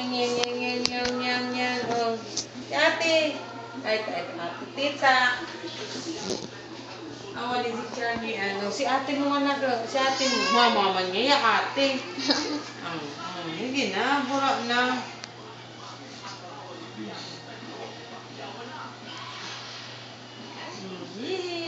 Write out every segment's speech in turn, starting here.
Yang, yang, yang, yang, yang, yang, yang. Oh. Si ate. Ay, ay, ate. Tita. Awa ni si Charlie. Ano, si ate mo anak. oh. Si ate mo. Mama man niya, yung ate. Ah, ah, hindi na. Bura na. Yay!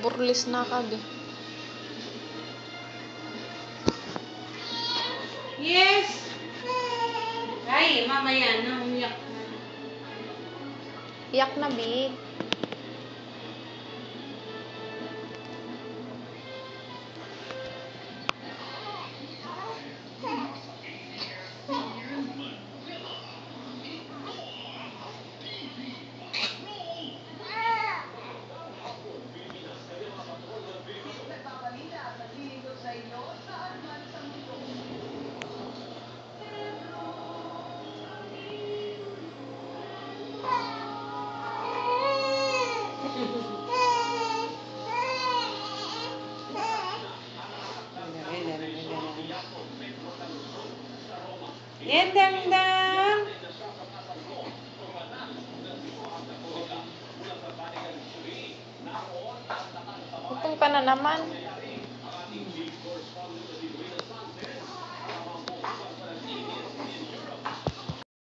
burlis na kabeh mamaya na. Umiyak na. Iyak na, be. Yan, dang, dang. Utong ka na naman.